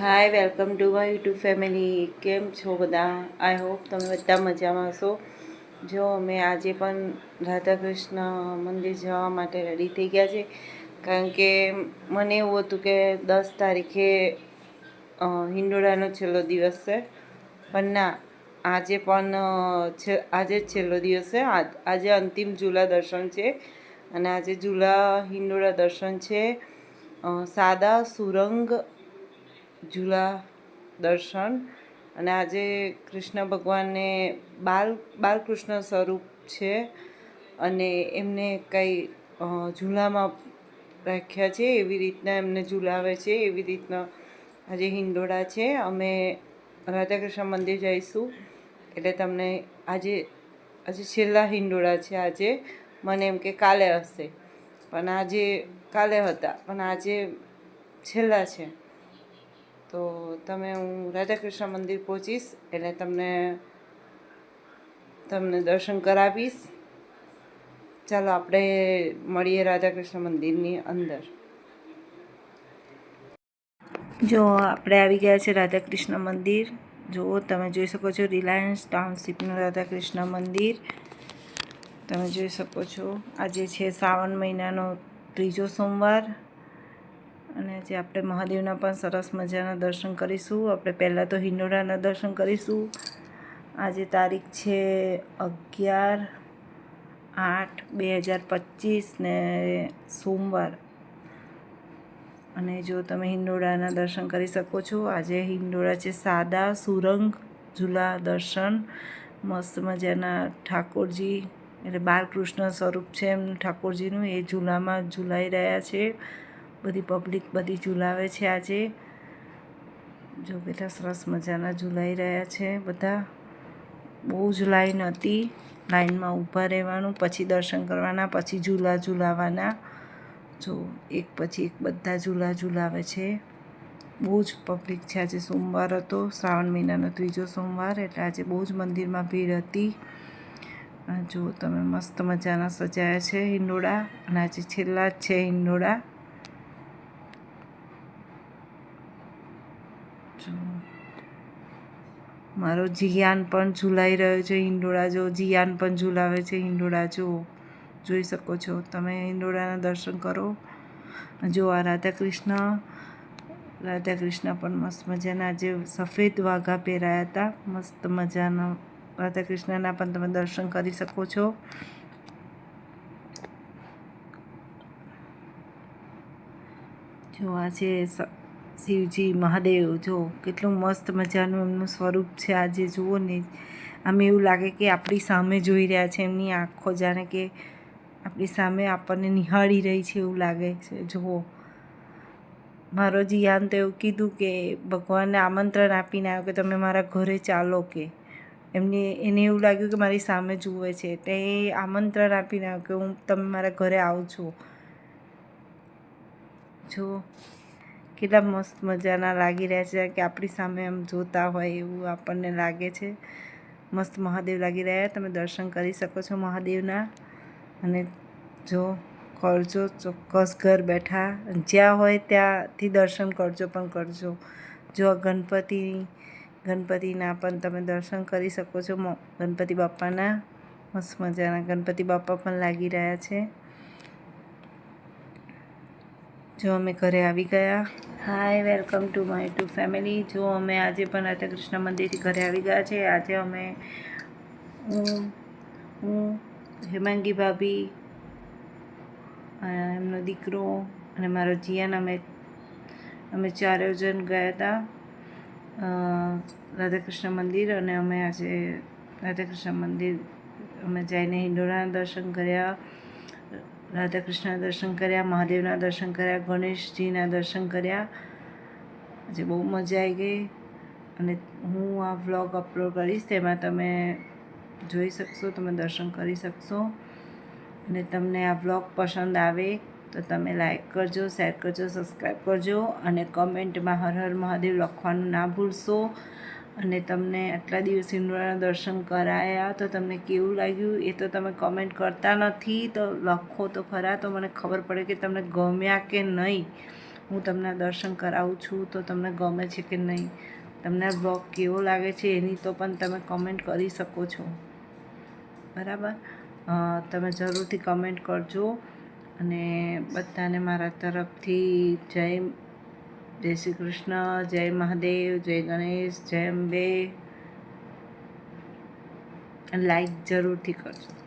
Hi welcome to my YouTube family કેમ છો બધા? આઈ હોપ તમે બધા મજામાં હશો. જો અમે આજે પણ રાધા કૃષ્ણ મંદિર જવા માટે રેડી થઈ ગયા છે. કારણ કે મને એવું હતું કે દસ તારીખે હિંડોળાનો છેલ્લો દિવસ છે. પણ ના, આજે પણ આજે જ છેલ્લો દિવસ છે. આજે અંતિમ ઝૂલા દર્શન છે. અને આજે ઝૂલા હિંડોળા દર્શન છે. સાદા સુરંગ ઝૂલા દર્શન અને આજે કૃષ્ણ ભગવાનને બાલ, બાલકૃષ્ણ સ્વરૂપ છે અને એમને કંઈ ઝૂલામાં રાખ્યા છે, એવી રીતના એમને ઝૂલાવે છે, એવી રીતના આજે હિંડોળા છે. અમે રાધાકૃષ્ણ મંદિર જઈશું એટલે તમને આજે આજે છેલ્લા હિંડોળા છે આજે. મને એમ કે કાલે હશે. પણ આજે કાલે હતા. પણ આજે છેલ્લા છે. તો તમે હું રાધાકૃષ્ણ મંદિર પહોંચીશ એટલે તમને તમને દર્શન કરાવીશ. ચાલો આપણે મળીએ રાધાકૃષ્ણ મંદિરની અંદર. જો આપણે આવી ગયા છે રાધાકૃષ્ણ મંદિર. જો તમે જોઈ શકો છો રિલાયન્સ ટાઉનશીપનું રાધાકૃષ્ણ મંદિર. તમે જોઈ શકો છો. આજે છે શ્રાવણ મહિનાનો ત્રીજો સોમવાર. અને જે આપણે મહાદેવના પણ સરસ મજાના દર્શન કરીશું. આપણે પહેલાં તો હિંડોળાના દર્શન કરીશું. આજે તારીખ છે અગિયાર આઠ બે હજાર પચીસ ને સોમવાર. અને જો તમે હિંડોળાના દર્શન કરી શકો છો, આજે હિંડોળા છે સાદા સુરંગ ઝુલા દર્શન. મસ્ત મજાના ઠાકોરજી, એટલે બાલકૃષ્ણ સ્વરૂપ છે એમ ઠાકોરજીનું. એ ઝૂલામાં ઝૂલાઈ રહ્યા છે. બધી પબ્લિક બધી ઝૂલાવે છે આજે. જો કેટલા સરસ મજાના ઝૂલાઈ રહ્યા છે બધા. બહુ જ લાઈન હતી. લાઈનમાં ઊભા રહેવાનું, પછી દર્શન કરવાના, પછી ઝૂલા ઝૂલાવાના. જો એક પછી એક બધા ઝૂલા ઝૂલાવે છે. બહુ જ પબ્લિક છે આજે સોમવાર હતો, શ્રાવણ મહિનાનો ત્રીજો સોમવાર, એટલે આજે બહુ જ મંદિરમાં ભીડ હતી. જો તમે મસ્ત મજાના સજાયા છે હિંડોળા, અને આજે છેલ્લા જ છે હિંડોળા જો મારો જીયાન પણ ઝૂલાઈ રહ્યો છે, હિંડોળા જો, જીયાન પણ ઝૂલાવે છે, હિંડોળા જો. જોઈ શકો છો, તમે હિંડોળાના દર્શન કરો. જો આ રાધા કૃષ્ણ રાધા કૃષ્ણ પણ મસ્ત મજાના જે સફેદ વાઘા પહેરાયા હતા. મસ્ત મજાના રાધા કૃષ્ણના પણ તમે દર્શન કરી શકો છો. જો આ છે શિવજી, મહાદેવ, જો કેટલું મસ્ત મજાનું એમનું સ્વરૂપ છે આજે, જુઓ ને. આમ એવું લાગે કે આપણી સામે જોઈ રહ્યા છે, એમની આંખો જાણે કે આપણી સામે આપણને નિહાળી રહી છે એવું લાગે છે, જુઓ. મારો જીયાન તો એવું કીધું કે ભગવાનને આમંત્રણ આપીને આવ્યો કે તમે મારા ઘરે ચાલો કે. એમને, એને એવું લાગ્યું કે મારી સામે જુએ છે, એટલે એ આમંત્રણ આપીને આવ્યો કે હું તમે મારા ઘરે આવજો જો કેટલા મસ્ત મજાના લાગી રહ્યા છે કે આપણી સામે આમ જોતા હોય એવું આપણને લાગે છે. મસ્ત મહાદેવ લાગી રહ્યા તમે દર્શન કરી શકો છો મહાદેવના. અને જો કરજો, ચોક્કસ ઘર બેઠા. જ્યાં હોય ત્યાંથી દર્શન કરજો પણ કરજો. જો ગણપતિ, ગણપતિના પણ તમે દર્શન કરી શકો છો. ગણપતિ બાપાના મસ્ત મજાના. ગણપતિ બાપા પણ લાગી રહ્યા છે. જો અમે ઘરે આવી ગયા. Hi welcome to my to family જો અમે આજે પણ રાધાકૃષ્ણ મંદિરથી ઘરે આવી ગયા છે. આજે અમે હું હું, હેમાંગી ભાભી એમનો દીકરો અને મારો જીયાન, અમે અમે ચારે જણ ગયા હતા રાધાકૃષ્ણ મંદિર અને અમે આજે રાધાકૃષ્ણ મંદિર, અમે જઈને હિંડોળાના દર્શન કર્યા. રાધાકૃષ્ણના દર્શન કર્યા, મહાદેવના દર્શન કર્યા, ગણેશજીના દર્શન કર્યા. જે બહુ મજા આવી ગઈ અને હું આ વ્લોગ અપલોડ કરીશ, તેમાં તમે જોઈ શકશો, તમે દર્શન કરી શકશો. અને તમને આ વ્લોગ પસંદ આવે તો તમે લાઈક કરજો, શેર કરજો, સબસ્ક્રાઈબ કરજો અને કમેન્ટમાં હર હર મહાદેવ લખવાનું ના ભૂલશો. અને તમને આટલા દિવસ હિંડોળાના દર્શન કરાયા તો તમને કેવું લાગ્યું? એ તો તમે કમેન્ટ કરતા નથી, તો લખો તો ખરા, તો મને ખબર પડે કે તમને ગમ્યા કે નહીં. હું તમને દર્શન કરાવું છું તો તમને ગમે છે કે નહીં. તમને બ્લોગ કેવો લાગે છે એની તો પણ તમે કમેન્ટ કરી શકો છો. બરાબર? તમે જરૂરથી કમેન્ટ કરજો. અને બધાને મારા તરફથી જય જય શ્રી કૃષ્ણ જય મહાદેવ જય ગણેશ જય અંબે. લાઈક જરૂરથી કરજો.